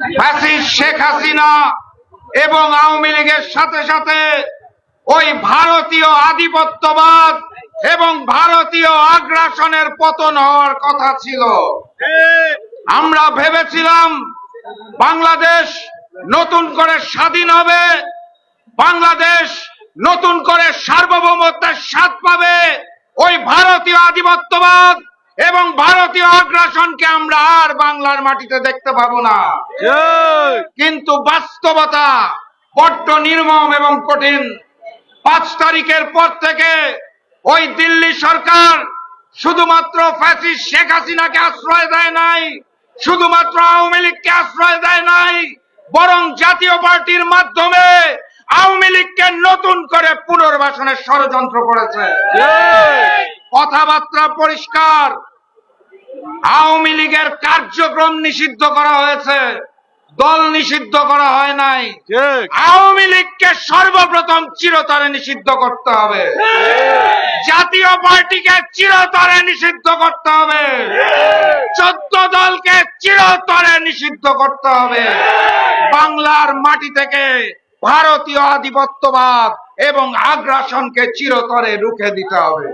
Fascist Sheikh Hasina এবং আওয়ামী লীগের সাথে সাথে ওই ভারতীয় আধিপত্যবাদ এবং ভারতীয় আগ্রাসনের পতন হওয়ার কথা ছিল। আমরা ভেবেছিলাম বাংলাদেশ নতুন করে স্বাধীন হবে, বাংলাদেশ নতুন করে সার্বভৌমত্বের স্বাদ পাবে, ওই ভারতীয় আধিপত্যবাদ এবং ভারতীয় আগ্রাসনকে আমরা আর বাংলার মাটিতে দেখতে পাবো না। কিন্তু বাস্তবতা বড্ড নির্মম এবং কঠিন। পাঁচ তারিখের পর থেকে ওই দিল্লি সরকার শুধুমাত্র ফ্যাসিস্ট শেখ হাসিনাকে আশ্রয় দেয় নাই শুধুমাত্র আওয়ামী লীগকে আশ্রয় দেয় নাই বরং জাতীয় পার্টির মাধ্যমে আওয়ামী লীগকে নতুন করে পুনর্বাসনের ষড়যন্ত্র করেছে। কথাবার্তা পরিষ্কার। আওয়ামী লীগের কার্যক্রম নিষিদ্ধ করা হয়েছে দল নিষিদ্ধ করা হয় নাই। আওয়ামী লীগকে সর্বপ্রথম চিরতরে নিষিদ্ধ করতে হবে। জাতীয় পার্টিকে চিরতরে নিষিদ্ধ করতে হবে। চোদ্দ দলকে চিরতরে নিষিদ্ধ করতে হবে। বাংলার মাটি থেকে ভারতীয় আধিপত্যবাদ এবং আগ্রাসনকে চিরতরে রুখে দিতে হবে।